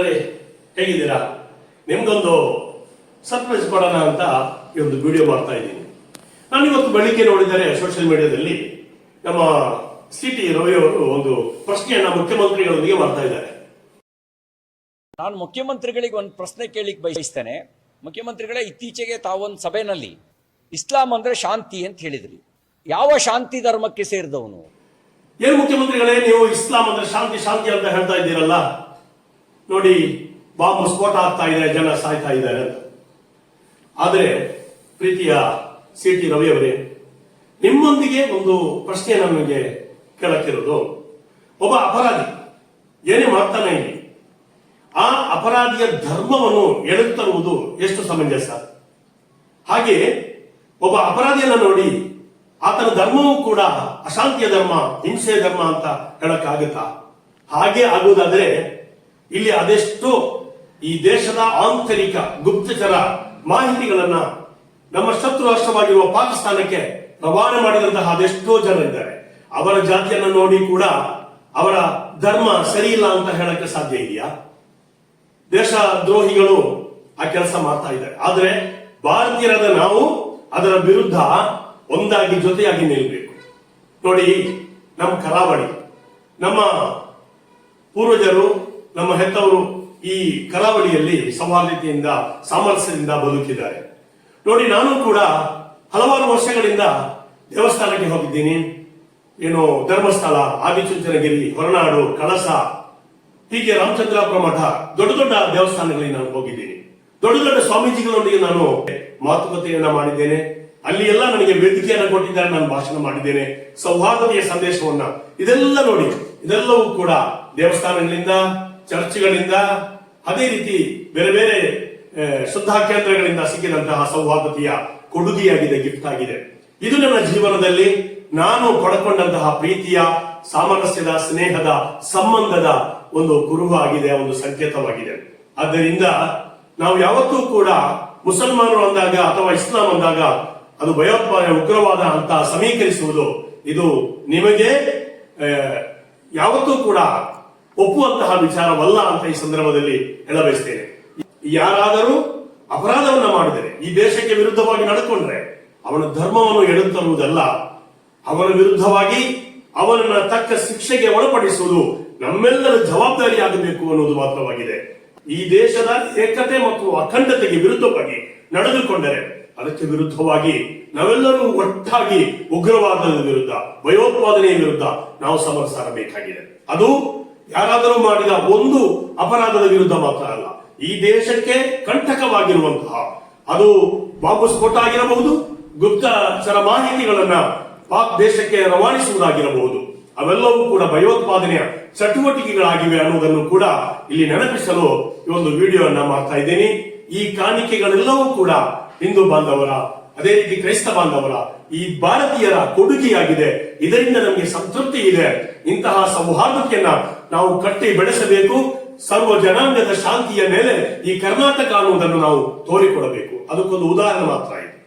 ಮಿತ್ರರೇ ಹೇಗಿದ್ದೀರಾ? ನಿಮ್ಗೊಂದು ಸರ್ಪ್ರೈಸ್ ಕೊಡೋಣ ಅಂತ ಈ ಒಂದು ವಿಡಿಯೋ ಮಾಡ್ತಾ ಇದ್ದೀನಿ. ನಾನು ಇವತ್ತು ಬೆಳಿಗ್ಗೆ ನೋಡಿದರೆ ಸೋಷಿಯಲ್ ಮೀಡಿಯಾದಲ್ಲಿ ನಮ್ಮ ಸಿ ಟಿ ರವಿ ಅವರು ಒಂದು ಪ್ರಶ್ನೆಯನ್ನ ಮುಖ್ಯಮಂತ್ರಿಗಳೊಂದಿಗೆ ಮಾಡ್ತಾ ಇದ್ದಾರೆ. ನಾನು ಮುಖ್ಯಮಂತ್ರಿಗಳಿಗೆ ಒಂದು ಪ್ರಶ್ನೆ ಕೇಳಿಕ್ ಬಯಸ್ತೇನೆ. ಮುಖ್ಯಮಂತ್ರಿಗಳೇ ಇತ್ತೀಚೆಗೆ ತಾವೊಂದು ಸಭೆನಲ್ಲಿ ಇಸ್ಲಾಂ ಅಂದ್ರೆ ಶಾಂತಿ ಅಂತ ಹೇಳಿದ್ರಿ. ಯಾವ ಶಾಂತಿ ಧರ್ಮಕ್ಕೆ ಸೇರಿದವನು? ಏನು ಮುಖ್ಯಮಂತ್ರಿಗಳೇ ನೀವು ಇಸ್ಲಾಂ ಅಂದ್ರೆ ಶಾಂತಿ ಶಾಂತಿ ಅಂತ ಹೇಳ್ತಾ ಇದ್ದೀರಲ್ಲ? ನೋಡಿ, ಬಾಂಬ್ ಸ್ಫೋಟ ಆಗ್ತಾ ಇದೆ, ಜನ ಸಾಯ್ತಾ ಇದ್ದಾರೆ ಅಂತ. ಆದರೆ, ಪ್ರೀತಿಯ ಸಿ ಟಿ ರವಿಯವರೇ ನಿಮ್ಮೊಂದಿಗೆ ಒಂದು ಪ್ರಶ್ನೆ ನಮಗೆ ಕೇಳಕ್ಕಿರೋದು. ಒಬ್ಬ ಅಪರಾಧಿ, ಏನೇ ಮಾಡ್ತಾನೆ ಇಲ್ಲಿ, ಆ ಅಪರಾಧಿಯ ಧರ್ಮವನ್ನು ಎಳೆದು ತರುವುದು ಎಷ್ಟು ಸಮಂಜಸ? ಹಾಗೆ, ಒಬ್ಬ ಅಪರಾಧಿಯನ್ನು ನೋಡಿ, ಆತನ ಧರ್ಮವೂ ಕೂಡ ಅಶಾಂತಿಯ ಧರ್ಮ, ಹಿಂಸೆಯ ಧರ್ಮ ಅಂತ ಹೇಳಕ್ಕಾಗುತ್ತಾ? ಹಾಗೆ ಆಗುವುದಾದ್ರೆ ಇಲ್ಲಿ ಅದೆಷ್ಟು ಈ ದೇಶದ ಆಂತರಿಕ ಗುಪ್ತಚರ ಮಾಹಿತಿಗಳನ್ನ ನಮ್ಮ ಶತ್ರು ರಾಷ್ಟ್ರವಾಗಿರುವ ಪಾಕಿಸ್ತಾನಕ್ಕೆ ರವಾನೆ ಮಾಡಿದಂತಹ ಅದೆಷ್ಟೋ ಜನರಿದ್ದಾರೆ. ಅವರ ಜಾತಿಯನ್ನು ನೋಡಿ ಕೂಡ ಅವರ ಧರ್ಮ ಸರಿ ಇಲ್ಲ ಅಂತ ಹೇಳಕ್ಕೆ ಸಾಧ್ಯ ಇದೆಯಾ? ದೇಶ ದ್ರೋಹಿಗಳು ಆ ಕೆಲಸ ಮಾಡ್ತಾ ಇದ್ದಾರೆ. ಆದರೆ ಭಾರತೀಯರಾದ ನಾವು ಅದರ ವಿರುದ್ಧ ಒಂದಾಗಿ ಜೊತೆಯಾಗಿ ನಿಲ್ಲಬೇಕು ನೋಡಿ, ನಮ್ಮ ಕರಾವಳಿ, ನಮ್ಮ ಪೂರ್ವಜರು ನಮ್ಮ ಹೆತ್ತವರು ಈ ಕರಾವಳಿಯಲ್ಲಿ ಸೌಹಾರ್ದತೆಯಿಂದ ಸಾಮರಸ್ಯದಿಂದ ಬದುಕಿದ್ದಾರೆ. ನೋಡಿ, ನಾನು ಕೂಡ ಹಲವಾರು ವರ್ಷಗಳಿಂದ ದೇವಸ್ಥಾನಕ್ಕೆ ಹೋಗಿದ್ದೀನಿ. ಏನು ಧರ್ಮಸ್ಥಳ, ಆದಿಚುಂಚನಗಿರಿ, ಹೊರನಾಡು, ಕಳಸ, ಹೀಗೆ ರಾಮಚಂದ್ರಾಪುರ ಮಠ, ದೊಡ್ಡ ದೊಡ್ಡ ದೇವಸ್ಥಾನಗಳಿಗೆ ನಾನು ಹೋಗಿದ್ದೀನಿ. ದೊಡ್ಡ ದೊಡ್ಡ ಸ್ವಾಮೀಜಿಗಳೊಂದಿಗೆ ನಾನು ಮಾತುಕತೆಯನ್ನ ಮಾಡಿದ್ದೇನೆ. ಅಲ್ಲಿ ಎಲ್ಲ ನನಗೆ ವೇದಿಕೆಯನ್ನು ಕೊಟ್ಟಿದ್ದಾರೆ, ನಾನು ಭಾಷಣ ಮಾಡಿದ್ದೇನೆ. ಸೌಹಾರ್ದತೆಯ ಸಂದೇಶವನ್ನ. ಇದೆಲ್ಲ ನೋಡಿ, ಇದೆಲ್ಲವೂ ಕೂಡ ದೇವಸ್ಥಾನಗಳಿಂದ ಚರ್ಚ್ಗಳಿಂದ ಅದೇ ರೀತಿ ಬೇರೆ ಬೇರೆ ಶ್ರದ್ಧಾ ಕೇಂದ್ರಗಳಿಂದ ಸಿಕ್ಕಿದಂತಹ ಸೌಹಾರ್ದತೆಯ ಕೊಡುಗೆಯಾಗಿದೆ ಗಿಫ್ಟ್ ಆಗಿದೆ. ಇದು ನನ್ನ ಜೀವನದಲ್ಲಿ ನಾನು ಪಡ್ಕೊಂಡಂತಹ ಪ್ರೀತಿಯ, ಸಾಮರಸ್ಯದ, ಸ್ನೇಹದ ಸಂಬಂಧದ ಒಂದು ಗುರುವಾಗಿದೆ ಆಗಿದೆ ಒಂದು ಸಂಕೇತವಾಗಿದೆ. ಆದ್ದರಿಂದ ನಾವು ಯಾವತ್ತೂ ಕೂಡ ಮುಸಲ್ಮಾನರು ಅಂದಾಗ ಅಥವಾ ಇಸ್ಲಾಂ ಅಂದಾಗ ಅದು ಭಯೋತ್ಪಾದನೆ, ಉಗ್ರವಾದ ಅಂತ ಸಮೀಕರಿಸುವುದು, ಇದು ನಿಮಗೆ ಯಾವತ್ತೂ ಕೂಡ ಒಪ್ಪುವಂತಹ ವಿಚಾರವಲ್ಲ ಅಂತ ಈ ಸಂದರ್ಭದಲ್ಲಿ ಹೇಳಬಯಸ್ತೇನೆ. ಯಾರಾದರೂ ಅಪರಾಧವನ್ನ ಮಾಡಿದರೆ, ಈ ದೇಶಕ್ಕೆ ವಿರುದ್ಧವಾಗಿ ನಡ್ಕೊಂಡ್ರೆ, ಅವನ ಧರ್ಮವನ್ನು ಎಡುತ್ತರುವುದಲ್ಲ ತರುವುದಲ್ಲ ಅವನ ವಿರುದ್ಧವಾಗಿ ಅವನನ್ನ ತಕ್ಕ ಶಿಕ್ಷೆಗೆ ಒಳಪಡಿಸುವುದು ನಮ್ಮೆಲ್ಲರ ಜವಾಬ್ದಾರಿಯಾಗಬೇಕು ಅನ್ನೋದು ಮಾತ್ರವಾಗಿದೆ. ಈ ದೇಶದ ಏಕತೆ ಮತ್ತು ಅಖಂಡತೆಗೆ ವಿರುದ್ಧವಾಗಿ ನಡೆದುಕೊಂಡರೆ, ಅದಕ್ಕೆ ವಿರುದ್ಧವಾಗಿ ನಾವೆಲ್ಲರೂ ಒಟ್ಟಾಗಿ ಉಗ್ರವಾದದ ವಿರುದ್ಧ, ಭಯೋತ್ಪಾದನೆಯ ವಿರುದ್ಧ ನಾವು ಸಮರ ಸಾರಬೇಕಾಗಿದೆ ಅದು ಯಾರಾದರೂ ಮಾಡಿದ ಒಂದು ಅಪರಾಧದ ವಿರುದ್ಧ ಮಾತ್ರ ಅಲ್ಲ, ಈ ದೇಶಕ್ಕೆ ಕಂಟಕವಾಗಿರುವಂತಹ, ಅದು ಬಾಂಬು ಸ್ಫೋಟ ಆಗಿರಬಹುದು ಗುಪ್ತಚರ ಮಾಹಿತಿಗಳನ್ನ ಪಾಕ್ ದೇಶಕ್ಕೆ ರವಾನಿಸುವುದಾಗಿರಬಹುದು. ಅವೆಲ್ಲವೂ ಕೂಡ ಭಯೋತ್ಪಾದನೆಯ ಚಟುವಟಿಕೆಗಳಾಗಿವೆ ಅನ್ನೋದನ್ನು ಕೂಡ ಇಲ್ಲಿ ನೆನಪಿಸಲು ಈ ಒಂದು ವಿಡಿಯೋವನ್ನ ಮಾಡ್ತಾ ಇದ್ದೀನಿ. ಈ ಕಾಣಿಕೆಗಳೆಲ್ಲವೂ ಕೂಡ ಹಿಂದೂ ಬಾಂಧವರ, ಅದೇ ರೀತಿ ಕ್ರೈಸ್ತ ಬಾಂಧವರ, ಈ ಭಾರತೀಯರ ಕೊಡುಗೆಯಾಗಿದೆ. ಇದರಿಂದ ನಮಗೆ ಸಂತೃಪ್ತಿ ಇದೆ. ಇಂತಹ ಸೌಹಾರ್ದತೆಯನ್ನ ನಾವು ಕಟ್ಟಿ ಬೆಳೆಸಬೇಕು, ಸರ್ವ ಜನಾಂಗದ ಶಾಂತಿಯ ಮೇಲೆ ಈ ಕರ್ನಾಟಕ ಅನ್ನುವುದನ್ನು ನಾವು ತೋರಿಕೊಡಬೇಕು. ಅದಕ್ಕೊಂದು ಉದಾಹರಣೆ ಮಾತ್ರ ಇದೆ.